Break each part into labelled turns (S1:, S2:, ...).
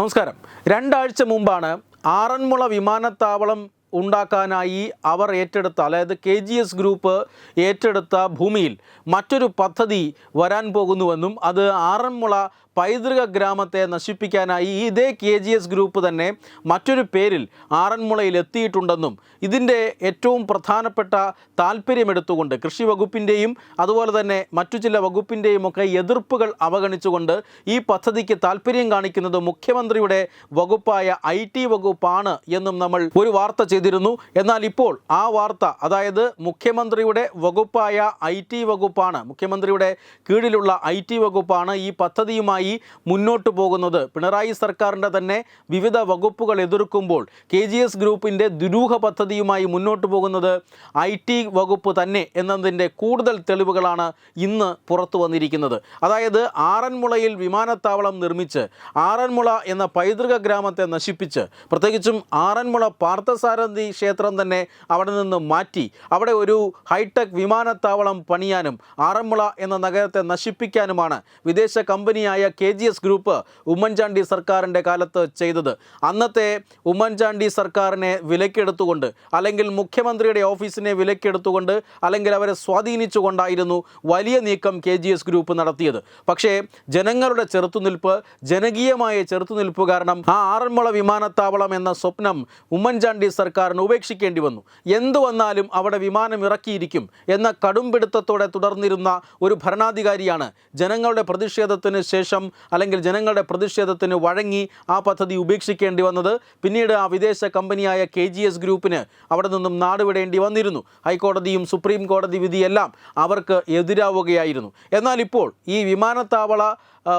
S1: നമസ്കാരം. രണ്ടാഴ്ച മുമ്പാണ് ആറന്മുള വിമാനത്താവളം ഉണ്ടാക്കാനായി അവർ ഏറ്റെടുത്ത അതായത് കെ ജി എസ് ഗ്രൂപ്പ് ഏറ്റെടുത്ത ഭൂമിയിൽ മറ്റൊരു പദ്ധതി വരാൻ പോകുന്നുവെന്നും അത് ആറന്മുള പൈതൃക ഗ്രാമത്തെ നശിപ്പിക്കാനായി ഇതേ കെ ജി എസ് ഗ്രൂപ്പ് തന്നെ മറ്റൊരു പേരിൽ ആറന്മുളയിൽ എത്തിയിട്ടുണ്ടെന്നും ഇതിന്റെ ഏറ്റവും പ്രധാനപ്പെട്ട താല്പര്യമെടുത്തുകൊണ്ട് കൃഷി വകുപ്പിന്റെയും അതുപോലെ തന്നെ മറ്റു ചില വകുപ്പിന്റെയും ഒക്കെ എതിർപ്പുകൾ അവഗണിച്ചുകൊണ്ട് ഈ പദ്ധതിക്ക് താല്പര്യം കാണിക്കുന്നത് മുഖ്യമന്ത്രിയുടെ വകുപ്പായ ഐ ടി വകുപ്പാണ് എന്നും നമ്മൾ ഒരു വാർത്ത ചെയ്തിരുന്നു. എന്നാൽ ഇപ്പോൾ ആ വാർത്ത അതായത് മുഖ്യമന്ത്രിയുടെ വകുപ്പായ ഐ ടി വകുപ്പാണ് മുഖ്യമന്ത്രിയുടെ കീഴിലുള്ള ഐ ടി വകുപ്പാണ് ഈ പദ്ധതിയുമായി മുന്നോട്ട് പോകുന്നത്. പിണറായി സർക്കാരിന്റെ തന്നെ വിവിധ വകുപ്പുകൾ എതിർക്കുമ്പോൾ കെ ജി എസ് ഗ്രൂപ്പിന്റെ ദുരൂഹ പദ്ധതിയുമായി മുന്നോട്ട് പോകുന്നത് ഐ ടി വകുപ്പ് തന്നെ എന്നതിന്റെ കൂടുതൽ തെളിവുകളാണ് ഇന്ന് പുറത്തു വന്നിരിക്കുന്നത്. അതായത് ആറന്മുളയിൽ വിമാനത്താവളം നിർമ്മിച്ച് ആറന്മുള എന്ന പൈതൃക ഗ്രാമത്തെ നശിപ്പിച്ച് പ്രത്യേകിച്ചും ആറന്മുള പാർത്ഥസാരഥി ക്ഷേത്രം തന്നെ അവിടെ നിന്ന് മാറ്റി അവിടെ ഒരു ഹൈടെക് വിമാനത്താവളം പണിയാനും ആറന്മുള എന്ന നഗരത്തെ നശിപ്പിക്കാനുമാണ് വിദേശ കമ്പനിയായ K G S group Oommen Chandy സർക്കാരിന്റെ കാലത്ത് ചെയ്തത്. അന്നത്തെ ഉമ്മൻചാണ്ടി സർക്കാരിനെ വിലക്കെടുത്തുകൊണ്ട് അല്ലെങ്കിൽ മുഖ്യമന്ത്രിയുടെ ഓഫീസിനെ വിലക്കെടുത്തുകൊണ്ട് അല്ലെങ്കിൽ അവരെ സ്വാധീനിച്ചുകൊണ്ടായിരുന്നു വലിയ നീക്കം കെ ജി എസ് ഗ്രൂപ്പ് നടത്തിയത്. പക്ഷേ ജനങ്ങളുടെ ചെറുത്തുനിൽപ്പ് ജനകീയമായ ചെറുത്തുനിൽപ്പ് കാരണം ആ ആറന്മുള വിമാനത്താവളം എന്ന സ്വപ്നം ഉമ്മൻചാണ്ടി സർക്കാരിന് ഉപേക്ഷിക്കേണ്ടി വന്നു. എന്തു വന്നാലും അവിടെ വിമാനം ഇറക്കിയിരിക്കും എന്ന കടുംപിടുത്തത്തോടെ തുടർന്നിരുന്ന ഒരു ഭരണാധികാരിയാണ് ജനങ്ങളുടെ പ്രതിഷേധത്തിന് ശേഷം അല്ലെങ്കിൽ ജനങ്ങളുടെ പ്രതിഷേധത്തിന് വഴങ്ങി ആ പദ്ധതി ഉപേക്ഷിക്കേണ്ടി വന്നത് പിന്നീട് ആ വിദേശ കമ്പനിയായ കെ ജി എസ് ഗ്രൂപ്പിന് അവിടെ നിന്നും നാടുവിടേണ്ടി വന്നിരുന്നു. ഹൈക്കോടതിയും സുപ്രീം കോടതി വിധിയെല്ലാം അവർക്ക് എതിരാവുകയായിരുന്നു. എന്നാൽ ഇപ്പോൾ ഈ വിമാനത്താവള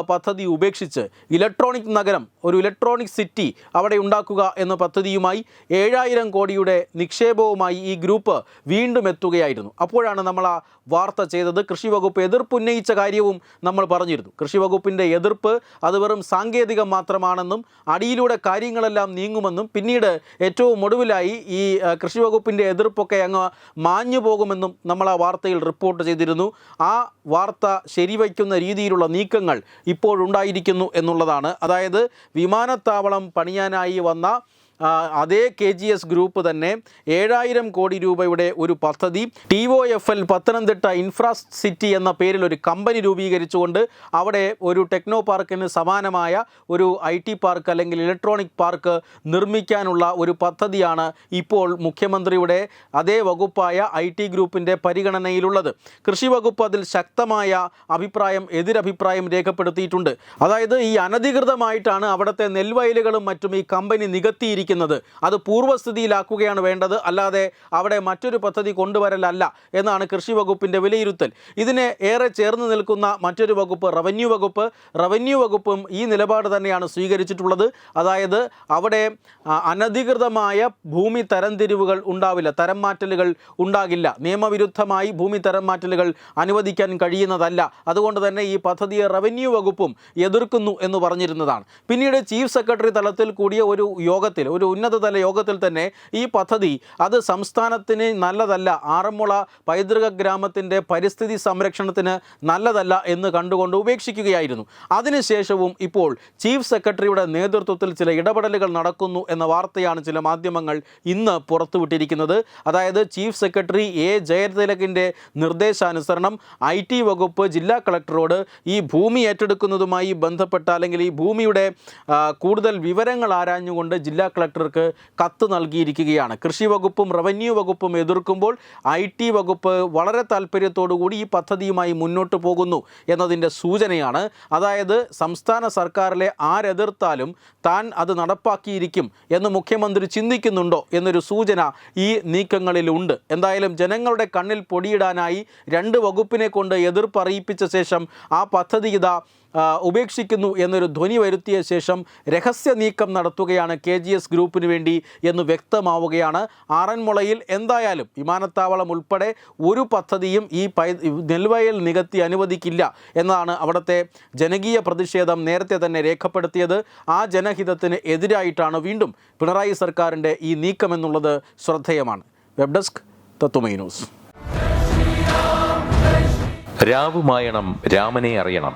S1: പദ്ധതി ഉപേക്ഷിച്ച് ഇലക്ട്രോണിക് നഗരം ഒരു ഇലക്ട്രോണിക് സിറ്റി അവിടെ ഉണ്ടാക്കുക എന്ന പദ്ധതിയുമായി ഏഴായിരം കോടിയുടെ നിക്ഷേപവുമായി ഈ ഗ്രൂപ്പ് വീണ്ടും എത്തുകയായിരുന്നു. അപ്പോഴാണ് നമ്മൾ ആ വാർത്ത ചെയ്തത്. കൃഷി വകുപ്പ് എതിർപ്പുന്നയിച്ച കാര്യവും നമ്മൾ പറഞ്ഞിരുന്നു. കൃഷി വകുപ്പിന്റെ എതിർപ്പ് അത് വെറും സാങ്കേതികം മാത്രമാണെന്നും അടിയിലൂടെ കാര്യങ്ങളെല്ലാം നീങ്ങുമെന്നും പിന്നീട് ഏറ്റവും ഒടുവിലായി ഈ കൃഷി വകുപ്പിന്റെ എതിർപ്പൊക്കെ അങ്ങ് മാഞ്ഞു പോകുമെന്നും നമ്മൾ ആ വാർത്തയിൽ റിപ്പോർട്ട് ചെയ്തിരുന്നു. ആ വാർത്ത ശരിവയ്ക്കുന്ന രീതിയിലുള്ള നീക്കങ്ങൾ ഇപ്പോഴുണ്ടായിരിക്കുന്നു എന്നുള്ളതാണ്. അതായത് വിമാനത്താവളം പണിയാനായി വന്ന അതേ കെ ജി എസ് ഗ്രൂപ്പ് തന്നെ ഏഴായിരം കോടി രൂപയുടെ ഒരു പദ്ധതി. T O F L Pathanamthitta Infracity എന്ന പേരിൽ ഒരു കമ്പനി രൂപീകരിച്ചുകൊണ്ട് അവിടെ ഒരു ടെക്നോ പാർക്കിന് സമാനമായ ഒരു ഐ ടി പാർക്ക് അല്ലെങ്കിൽ ഇലക്ട്രോണിക് പാർക്ക് നിർമ്മിക്കാനുള്ള ഒരു പദ്ധതിയാണ് ഇപ്പോൾ മുഖ്യമന്ത്രിയുടെ അതേ വകുപ്പായ ഐ ടി ഗ്രൂപ്പിന്റെ പരിഗണനയിലുള്ളത്. കൃഷി വകുപ്പ് അതിൽ ശക്തമായ അഭിപ്രായം എതിരഭിപ്രായം രേഖപ്പെടുത്തിയിട്ടുണ്ട്. അതായത് ഈ അനധികൃതമായിട്ടാണ് അവിടുത്തെ നെൽവയലുകളും മറ്റും ഈ കമ്പനി നികത്തിയിരിക്കുന്നത്. അത് പൂർവസ്ഥിതിയിലാക്കുകയാണ് വേണ്ടത്. അല്ലാതെ അവിടെ മറ്റൊരു പദ്ധതി കൊണ്ടുവരലല്ല എന്നാണ് കൃഷി വകുപ്പിന്റെ വിലയിരുത്തൽ. ഇതിനെ ഏറെ ചേർന്ന് നിൽക്കുന്ന മറ്റൊരു വകുപ്പ് റവന്യൂ വകുപ്പ്. റവന്യൂ വകുപ്പും ഈ നിലപാട് തന്നെയാണ് സ്വീകരിച്ചിട്ടുള്ളത്. അതായത് അവിടെ അനധികൃതമായ ഭൂമി തരംതിരിവുകൾ ഉണ്ടാവില്ല. തരം മാറ്റലുകൾ ഉണ്ടാകില്ല. നിയമവിരുദ്ധമായി ഭൂമി തരം മാറ്റലുകൾ അനുവദിക്കാൻ കഴിയുന്നതല്ല. അതുകൊണ്ട് തന്നെ ഈ പദ്ധതിയെ റവന്യൂ വകുപ്പും എതിർക്കുന്നു എന്ന് പറഞ്ഞിരുന്നതാണ്. പിന്നീട് ചീഫ് സെക്രട്ടറി തലത്തിൽ കൂടിയ ഒരു യോഗത്തിൽ ഒരു ഉന്നതതല യോഗത്തിൽ തന്നെ ഈ പദ്ധതി അത് സംസ്ഥാനത്തിന് നല്ലതല്ല. ആറന്മുള പൈതൃക ഗ്രാമത്തിന്റെ പരിസ്ഥിതി സംരക്ഷണത്തിന് നല്ലതല്ല എന്ന് കണ്ടുകൊണ്ട് ഉപേക്ഷിക്കുകയായിരുന്നു. അതിനുശേഷവും ഇപ്പോൾ ചീഫ് സെക്രട്ടറിയുടെ നേതൃത്വത്തിൽ ചില ഇടപെടലുകൾ നടക്കുന്നു എന്ന വാർത്തയാണ് ചില മാധ്യമങ്ങൾ ഇന്ന് പുറത്തുവിട്ടിരിക്കുന്നത്. അതായത് ചീഫ് സെക്രട്ടറി എ ജയതിലകിന്റെ നിർദ്ദേശാനുസരണം ഐ ടി വകുപ്പ് ജില്ലാ കളക്ടറോട് ഈ ഭൂമി ഏറ്റെടുക്കുന്നതുമായി ബന്ധപ്പെട്ട അല്ലെങ്കിൽ ഈ ഭൂമിയുടെ കൂടുതൽ വിവരങ്ങൾ ആരാഞ്ഞുകൊണ്ട് ജില്ലാ കളക്ടർക്ക് കത്ത് നൽകിയിരിക്കുകയാണ്. കൃഷി വകുപ്പും റവന്യൂ വകുപ്പും എതിർക്കുമ്പോൾ ഐ ടി വകുപ്പ് വളരെ താല്പര്യത്തോടുകൂടി ഈ പദ്ധതിയുമായി മുന്നോട്ട് പോകുന്നു എന്നതിന്റെ സൂചനയാണ്. അതായത് സംസ്ഥാന സർക്കാരിലെ ആരെതിർത്താലും താൻ അത് നടപ്പാക്കിയിരിക്കും എന്ന് മുഖ്യമന്ത്രി ചിന്തിക്കുന്നുണ്ടോ എന്നൊരു സൂചന ഈ നീക്കങ്ങളിലുണ്ട്. എന്തായാലും ജനങ്ങളുടെ കണ്ണിൽ പൊടിയിടാനായി രണ്ട് വകുപ്പിനെ കൊണ്ട് എതിർപ്പ് അറിയിപ്പിച്ച ശേഷം ആ പദ്ധതി ഇതാ ഉപേക്ഷിക്കുന്നു എന്നൊരു ധ്വനി വരുത്തിയ ശേഷം രഹസ്യ നീക്കം നടത്തുകയാണ് കെ ജി എസ് ഗ്രൂപ്പിന് വേണ്ടി എന്ന് വ്യക്തമാവുകയാണ്. ആറന്മുളയിൽ എന്തായാലും വിമാനത്താവളം ഉൾപ്പെടെ ഒരു പദ്ധതിയും ഈ പൈ നെൽവയൽ നികത്തി അനുവദിക്കില്ല എന്നതാണ് അവിടുത്തെ ജനകീയ പ്രതിഷേധം നേരത്തെ തന്നെ രേഖപ്പെടുത്തിയത്. ആ ജനഹിതത്തിന് എതിരായിട്ടാണ് വീണ്ടും പിണറായി സർക്കാരിന്റെ ഈ നീക്കം എന്നുള്ളത് ശ്രദ്ധേയമാണ്. Web desk Tattvamayi news.
S2: രാവുമായണം രാമനെ അറിയണം.